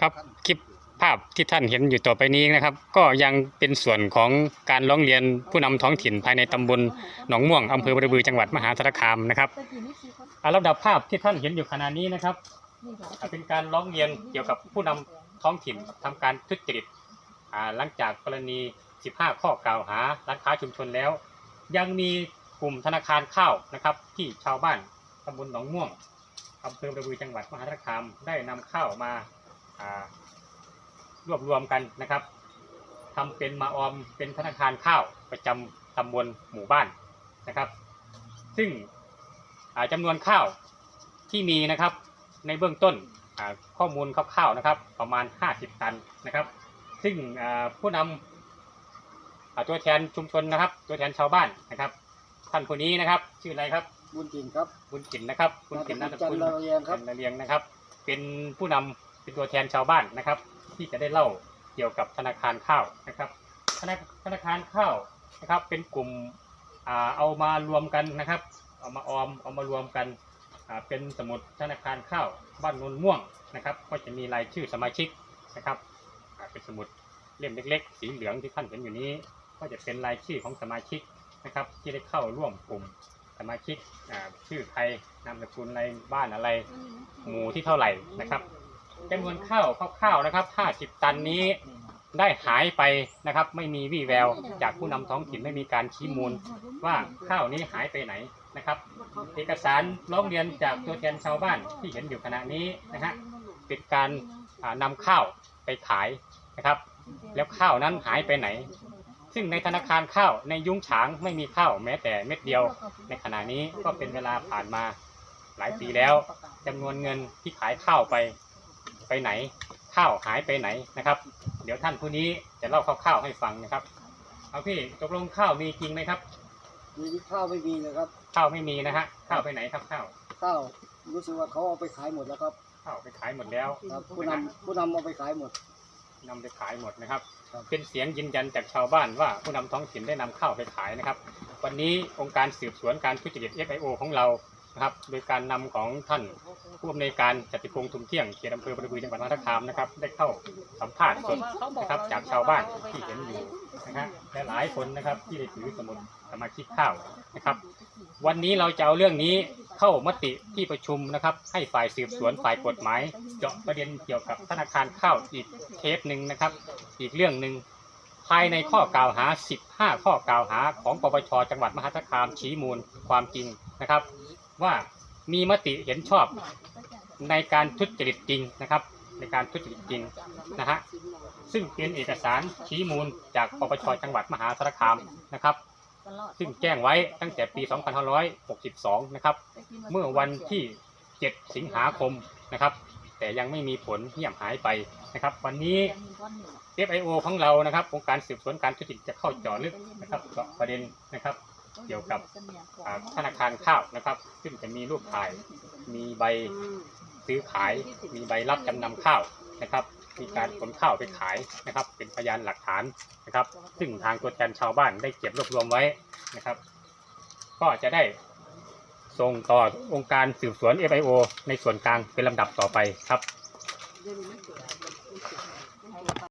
ครับคลิปภาพที่ท่านเห็นอยู่ต่อไปนี้นะครับ ก็ยังเป็นส่วนของการร้องเรียนผู้นำท้องถิ่นภายในตำบลหนองม่วงอำเภอบริบือจังหวัดมหาสารคามนะครับอาลำดับภาพที่ท่านเห็นอยู่ขณะนี้นะครับ เป็นการร้องเรียนเกี่ยวกับผู้นำท้องถิ่นทำการทุจริตหลังจากกรณี 15 ข้อกล่าวหาร้านค้าชุมชนแล้ว ยังมีกลุ่มธนาคารข้าวนะครับ ที่ชาวบ้านตำบลหนองม่วงอำเภอบริบือจังหวัดมหาสารคามได้นำข้าวมา รวบรวมกันนะครับทำเป็นมาออมเป็นธนาคารข้าวประจำตำบลหมู่บ้านนะครับ ซึ่งอ่าจำนวนข้าวที่มีนะครับในเบื้องต้นอ่าข้อมูลคร่าวๆนะครับ ประมาณ 50 ตันนะครับ ซึ่งอ่าผู้นำอ่าตัวแทนชุมชนนะครับ ตัวแทนชาวบ้านนะครับท่านคนนี้นะครับ ชื่ออะไรครับบุญจริงครับบุญจินนะครับบุญจินนามสจันกุลทร์เรียงครับจันทร์เรียงนะครับ เป็นผู้นำ เป็นตัวแทนชาวบ้านนะครับ ที่จะได้เล่าเกี่ยวกับธนาคารข้าวนะครับธนาธนาคารข้าวนะครับ เป็นกลุ่มอ่าเอามารวมกันนะครับ เอามาออมเอามารวมกันอ่าเป็นสมุดธนาคารข้าวบ้านโนนม่วงนะครับ ก็จะมีรายชื่อสมาชิกนะครับอ่าเป็นสมุดเล่มเล็ก ๆ สีเหลืองที่ท่านเห็นอยู่นี้ ก็จะเป็นรายชื่อของสมาชิกนะครับ ที่ได้เข้าร่วมกลุ่มสมาชิกอ่าชื่อใครนามสกุลอะไรบ้านอะไร หมู่ที่เท่าไหร่นะครับ จำนวนข้าวคร่าวๆนะครับ 50 ตันนี้ได้หายไปนะครับ ไม่มีวี่แวว จากผู้นำท้องถิ่นไม่มีการชี้มูล ว่าข้าวนี้หายไปไหนนะครับ เอกสารร้องเรียนจากตัวแทนชาวบ้านที่เห็นอยู่ขณะนี้นะฮะป็นการอ่านำข้าวไปขายนะครับ แล้วข้าวนั้นหายไปไหน ซึ่งในธนาคารข้าวในยุ้งฉางไม่มีข้าวแม้แต่เม็ดเดียว ในขณะนี้ก็เป็นเวลาผ่านมาหลายปีแล้วจำนวนเงินที่ขายข้าวไป ไปไหน ข้าวหายไปไหนนะครับ เดี๋ยวท่านผู้นี้จะเล่าคร่าวๆให้ฟังนะครับ เอาพี่ตกลงข้าวมีจริงไหมครับ มีที่ข้าวไม่มีนะครับ ข้าวไม่มีนะฮะข้าวไปไหนครับข้าวข้าวรู้สึกว่าเขาเอาไปขายหมดแล้วครับข้าวไปขายหมดแล้วครับผู้นำผู้นำเอาไปขายหมดนำไปขายหมดนะครับครับเป็นเสียงยืนยันจากชาวบ้านว่าผู้นำท้องถิ่นได้นำข้าวไปขายนะครับ วันนี้องค์การสืบสวนการทุจริต FIO ของเรา นะครับ โดยการนำของท่านผู้อำนวยการจติพงษ์ทุมเที่ยงเขตอำเภอบริบูรณ์จังหวัดมหาสารคามนะครับ ได้เข้าสัมภาษณ์สดนะครับจากชาวบ้านที่เห็นอยู่นะฮะและหลายคนนะครับที่ได้ถือสมุดสมาชิกข้าวนะครับ วันนี้เราจะเอาเรื่องนี้เข้ามติที่ประชุมนะครับ ให้ฝ่ายสืบสวนฝ่ายกฎหมาย เจาะประเด็นเกี่ยวกับธนาคารข้าวอีกเคสหนึ่งนะครับ อีกเรื่องหนึ่งภายในข้อกล่าวหา 15 ข้อกล่าวหาของปปชจังหวัดมหาสารคามชี้มูลความจริงนะครับ ว่ามีมติเห็นชอบในการทุจริตจริงนะครับ ในการทุจริตจริงนะฮะซึ่งเป็นเอกสารชี้มูลจากปปชจังหวัดมหาสารคามนะครับ ซึ่งแจ้งไว้ตั้งแต่ปี 2562 นะครับ เมื่อวันที่ 7 สิงหาคมนะครับ แต่ยังไม่มีผลเงียบหายไปนะครับ วันนี้ FIO ของเรานะครับองค์การสืบสวนการทุจริตจะเข้าจาะลึกนะครับประเด็นนะครับ เกี่ยวกับอ่าธนาคารข้าวนะครับ ซึ่งจะมีรูปถ่าย มีใบซื้อขาย มีใบรับจำนำข้าวนะครับ มีการขนข้าวไปขายนะครับ เป็นพยานหลักฐานนะครับ ซึ่งทางตัวแทนชาวบ้านได้เก็บรวบรวมไว้นะครับ ก็จะได้ส่งต่อองค์การสืบสวน FIO ในส่วนกลางเป็นลำดับต่อไปครับ